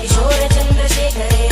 किशोरचन्द्रशेखरे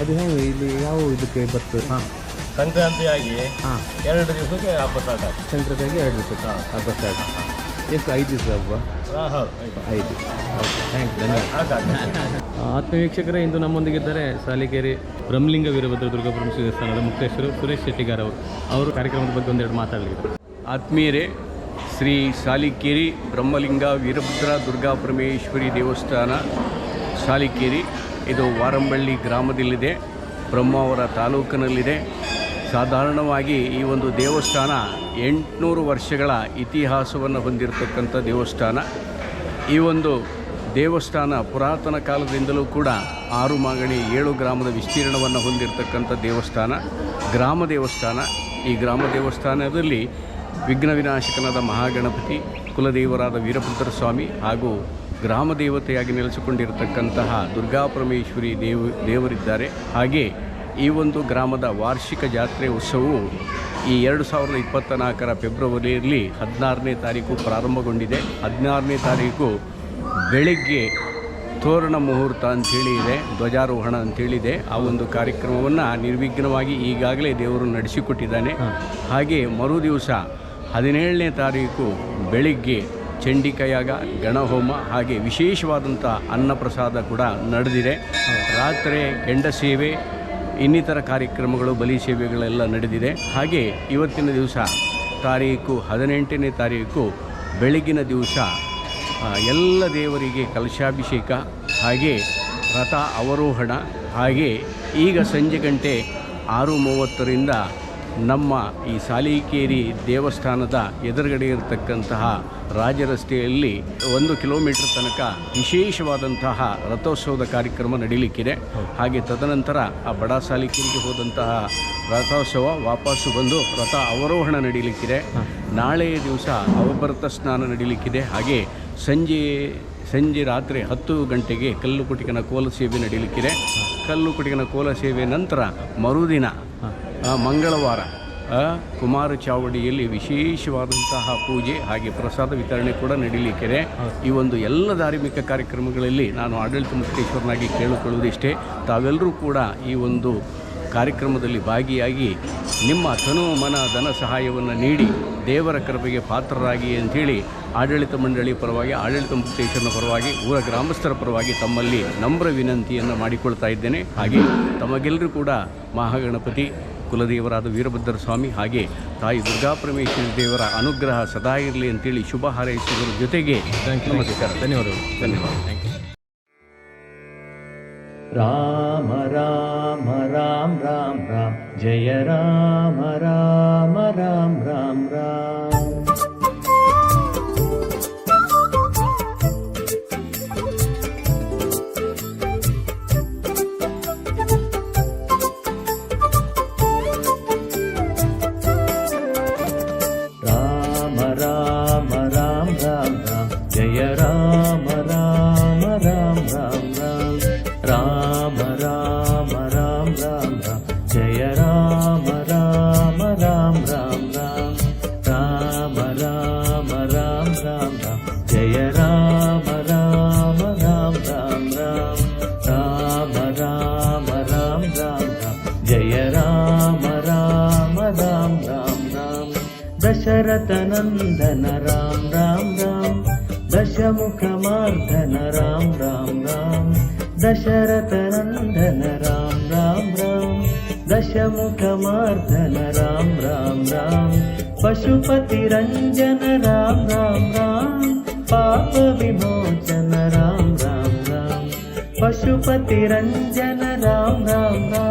ಅದು ಹೇಗೆ ಇಲ್ಲಿ ಯಾವ ಇದಕ್ಕೆ ಬರ್ತದೆ? ಹಾಂ. ಸಂಕ್ರಾಂತಿಯಾಗಿ ಹಾಂ. ಎರಡು ದಿವಸಕ್ಕೆ ಹಬ್ಬ ಸ್ಟಾರ್ಟ್ ಆಗ್ತದೆ ಸಂಕ್ರಾಂತಿಯಾಗಿ ಎರಡು ದಿವಸ ಹಬ್ಬ ಸ್ಟಾರ್ಟ್ ಎಷ್ಟು? ಐದು ದಿವಸ ಹಬ್ಬ? ಹಾಂ. ಐದು. ಓಕೆ ಥ್ಯಾಂಕ್ ಧನ್ಯವಾದ. ಆತ್ಮವೀಕ್ಷಕರೇ ಆತ್ಮ ವೀಕ್ಷಕರೇ ಇಂದು ನಮ್ಮೊಂದಿಗಿದ್ದಾರೆ ಸಾಲಿಕೇರಿ ಬ್ರಹ್ಮಲಿಂಗ ವೀರಭದ್ರ ದುರ್ಗಾಪುರಂ ದೇವಸ್ಥಾನದ ಮುಕ್ತೇಶ್ವರು ಸುರೇಶ್ ಶೆಟ್ಟಿಗಾರ್ ಅವರು. ಅವರು ಕಾರ್ಯಕ್ರಮದ ಬಗ್ಗೆ ಒಂದೆರಡು ಮಾತಾಡಲಿದ್ದಾರೆ ಆತ್ಮೀಯರೇ ಶ್ರೀ ಸಾಲಿಕೇರಿ ಬ್ರಹ್ಮಲಿಂಗ ವೀರಭದ್ರ ದುರ್ಗಾ ಪರಮೇಶ್ವರಿ ದೇವಸ್ಥಾನ ಸಾಲಿಕೇರಿ. ಇದು ವಾರಂಬಳ್ಳಿ ಗ್ರಾಮದಲ್ಲಿದೆ. ಬ್ರಹ್ಮಾವರ ತಾಲೂಕಿನಲ್ಲಿದೆ. ಸಾಧಾರಣವಾಗಿ ಈ ಒಂದು ದೇವಸ್ಥಾನ ಎಂಟುನೂರು ವರ್ಷಗಳ ಇತಿಹಾಸವನ್ನು ಹೊಂದಿರತಕ್ಕಂಥ ದೇವಸ್ಥಾನ. ಈ ಒಂದು ದೇವಸ್ಥಾನ ಪುರಾತನ ಕಾಲದಿಂದಲೂ ಕೂಡ ಆರು ಮಾಗಣಿ ಏಳು ಗ್ರಾಮದ ವಿಸ್ತೀರ್ಣವನ್ನು ಹೊಂದಿರತಕ್ಕಂಥ ದೇವಸ್ಥಾನ, ಗ್ರಾಮ ದೇವಸ್ಥಾನ. ಈ ಗ್ರಾಮ ದೇವಸ್ಥಾನದಲ್ಲಿ ವಿಘ್ನ ವಿನಾಶಕನಾದ ಮಹಾಗಣಪತಿ ಕುಲದೇವರಾದ ವೀರಭದ್ರ ಸ್ವಾಮಿ ಹಾಗೂ ಗ್ರಾಮ ದೇವತೆಯಾಗಿ ನೆಲೆಸಿಕೊಂಡಿರತಕ್ಕಂತಹ ದುರ್ಗಾಪರಮೇಶ್ವರಿ ದೇವ ದೇವರಿದ್ದಾರೆ. ಹಾಗೆ ಈ ಒಂದು ಗ್ರಾಮದ ವಾರ್ಷಿಕ ಜಾತ್ರೆ ಉತ್ಸವವು ಈ ಎರಡು ಸಾವಿರದ ಇಪ್ಪತ್ತ ನಾಲ್ಕರ ಫೆಬ್ರವರಿಯಲ್ಲಿ ಹದಿನಾರನೇ ತಾರೀಕು ಪ್ರಾರಂಭಗೊಂಡಿದೆ. ಹದಿನಾರನೇ ತಾರೀಕು ಬೆಳಿಗ್ಗೆ ತೋರಣ ಮುಹೂರ್ತ ಅಂಥೇಳಿ ಇದೆ ಧ್ವಜಾರೋಹಣ ಅಂತೇಳಿದೆ ಆ ಒಂದು ಕಾರ್ಯಕ್ರಮವನ್ನು ನಿರ್ವಿಘ್ನವಾಗಿ ಈಗಾಗಲೇ ದೇವರು ನಡೆಸಿಕೊಟ್ಟಿದ್ದಾನೆ. ಹಾಗೆ ಮರು ದಿವಸ ಹದಿನೇಳನೇ ತಾರೀಕು ಬೆಳಿಗ್ಗೆ ಚಂಡಿಕಯಾಗ, ಗಣಹೋಮ ಹಾಗೆ ವಿಶೇಷವಾದಂಥ ಅನ್ನಪ್ರಸಾದ ಕೂಡ ನಡೆದಿದೆ. ರಾತ್ರಿ ಕೆಂಡ ಸೇವೆ, ಇನ್ನಿತರ ಕಾರ್ಯಕ್ರಮಗಳು, ಬಲಿ ಸೇವೆಗಳೆಲ್ಲ ನಡೆದಿದೆ. ಹಾಗೆ ಇವತ್ತಿನ ದಿವಸ ತಾರೀಕು ಹದಿನೆಂಟನೇ ತಾರೀಕು ಬೆಳಗಿನ ದಿವಸ ಎಲ್ಲ ದೇವರಿಗೆ ಕಲಶಾಭಿಷೇಕ, ಹಾಗೆ ರಥ ಅವರೋಹಣ, ಹಾಗೆ ಈಗ ಸಂಜೆ ಗಂಟೆ ಆರು ಮೂವತ್ತರಿಂದ ನಮ್ಮ ಈ ಸಾಲಿಕೇರಿ ದೇವಸ್ಥಾನದ ಎದುರುಗಡೆ ಇರತಕ್ಕಂತಹ ರಾಜರಸ್ತೆಯಲ್ಲಿ ಒಂದು ಕಿಲೋಮೀಟರ್ ತನಕ ವಿಶೇಷವಾದಂತಹ ರಥೋತ್ಸವದ ಕಾರ್ಯಕ್ರಮ ನಡೀಲಿಕ್ಕಿದೆ. ಹಾಗೆ ತದನಂತರ ಆ ಬಡ ಸಾಲಿಕೇರಿಗೆ ಹೋದಂತಹ ರಥೋತ್ಸವ ವಾಪಸ್ಸು ಬಂದು ರಥ ಅವರೋಹಣ ನಡೀಲಿಕ್ಕಿದೆ. ನಾಳೆಯ ದಿವಸ ಅವಭರತ ಸ್ನಾನ ನಡೀಲಿಕ್ಕಿದೆ. ಹಾಗೆ ಸಂಜೆ ಸಂಜೆ ರಾತ್ರಿ ಹತ್ತು ಗಂಟೆಗೆ ಕಲ್ಲು ಕುಟಿಕನ ಕೋಲ ಸೇವೆ ನಡೀಲಿಕ್ಕಿದೆ. ಕಲ್ಲು ಕುಟಿಕನ ಕೋಲ ಸೇವೆ ನಂತರ ಮರುದಿನ ಮಂಗಳವಾರ ಕುಮಾರ ಚಾವಡಿಯಲ್ಲಿ ವಿಶೇಷವಾದಂತಹ ಪೂಜೆ ಹಾಗೆ ಪ್ರಸಾದ ವಿತರಣೆ ಕೂಡ ನಡೀಲಿಕ್ಕಿದೆ ಈ ಒಂದು ಎಲ್ಲ ಧಾರ್ಮಿಕ ಕಾರ್ಯಕ್ರಮಗಳಲ್ಲಿ ನಾನು ಆಡಳಿತ ಮುಕ್ತೇಶ್ವರನಾಗಿ ಕೇಳಿಕೊಳ್ಳುವುದಿಷ್ಟೇ. ತಾವೆಲ್ಲರೂ ಕೂಡ ಈ ಒಂದು ಕಾರ್ಯಕ್ರಮದಲ್ಲಿ ಭಾಗಿಯಾಗಿ ನಿಮ್ಮ ತನು ಮನ ಧನ ಸಹಾಯವನ್ನು ನೀಡಿ ದೇವರ ಕೃಪೆಗೆ ಪಾತ್ರರಾಗಿ ಅಂಥೇಳಿ ಆಡಳಿತ ಮಂಡಳಿ ಪರವಾಗಿ ಆಡಳಿತ ಮುಕ್ತೇಶ್ವರನ ಪರವಾಗಿ ಊರ ಗ್ರಾಮಸ್ಥರ ಪರವಾಗಿ ತಮ್ಮಲ್ಲಿ ನಮ್ರ ವಿನಂತಿಯನ್ನು ಮಾಡಿಕೊಳ್ತಾ ಇದ್ದೇನೆ. ಹಾಗೆ ತಮಗೆಲ್ಲರೂ ಕೂಡ ಮಹಾಗಣಪತಿ ಕುಲದೇವರಾದ ವೀರಭದ್ರ ಸ್ವಾಮಿ ಹಾಗೆ ತಾಯಿ ದುರ್ಗಾಪರಮೇಶ್ವರಿ ದೇವರ ಅನುಗ್ರಹ ಸದಾ ಇರಲಿ ಅಂತೇಳಿ ಶುಭ ಹಾರೈಸುವುದರ ಜೊತೆಗೆ ನಮಸ್ಕಾರ. ಧನ್ಯವಾದಗಳು. ಧನ್ಯವಾದ ರಾಮ ರಾಮ ರಾಮ ರಾಮ ರಾಮ. ಜಯ ರಾಮ ರಾಮ ರಾಮ ರಾಮ. రామ రామ రామ రామ రామ రామ రామ రామ రామ రామ జయ రామ రామ రామ రామ రామ రామ రామ రామ రామ రామ జయ రామ రామ రామ రామ రామ దశరథ నందన రామ రామ రామ దశముఖమార్ధన రామ రామ రామ దశరథ నందన రామ दशमुखमार्दन राम राम राम पशुपतिरञ्जन राम राम राम पापविमोचन राम राम राम पशुपतिरञ्जन राम राम राम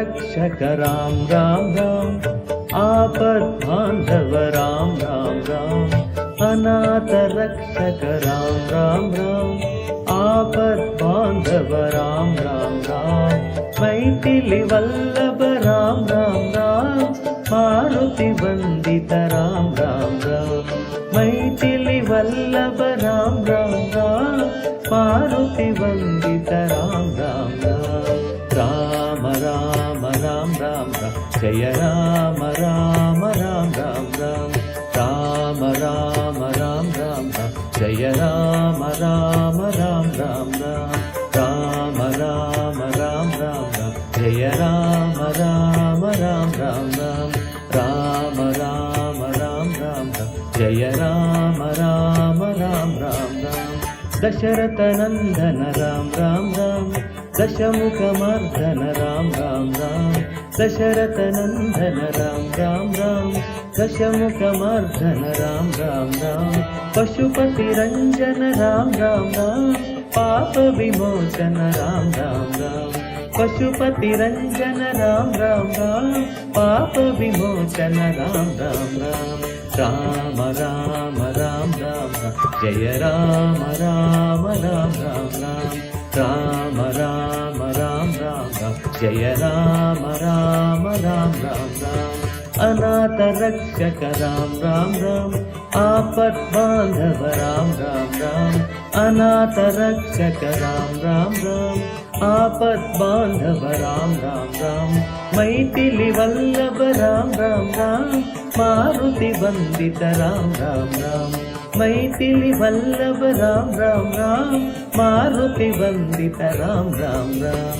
रक्षक राम राम राम आपद बांधव राम राम राम अनाथ रक्षक राम राम राम आपद बांधव राम राम राम मैथिली वल्लभ राम राम राम मारुति वंदित राम राम राम मैथिली वल्लभ राम राम राम मारुति वंदित రామ్ రామ్ రామ్. జయ రామ రామ రామ రామ రామ. రామ రామ రామ రామ రామ. జయ రామ రామ రామ రామ రామ. రామ రామ రామ రామ రామ. జయ రామ రామ రామ రామ రామ. రామ రామ రామ రామ జయ రామ రామ రామ రామ రామ. దశరథ నందన రామ రామ రామ. दशमुखमर्दन राम राम राम दशरथनन्दन राम राम राम दशमुखमर्दन राम राम राम पशुपतिरञ्जन राम राम राम पापविमोचन राम राम राम पशुपतिरञ्जन राम राम राम पापविमोचन राम राम राम राम राम राम राम जय राम राम राम राम राम राम राम జయ రామ రామ రామ రామ రామ అనాథ రక్షక రామ రామ రామ ఆపత్ బాంధవ రామ రామ రామ అనాథ రక్షక రామ రామ రామ ఆపత్ బాంధవ రామ రామ రామ మైథిలి వల్లభ రామ రామ రామ మారుతి వందిత రామ రామ రామ మైథిలి వల్లభ రామ రామ రామ మారుతి వందిత రామ రామ రామ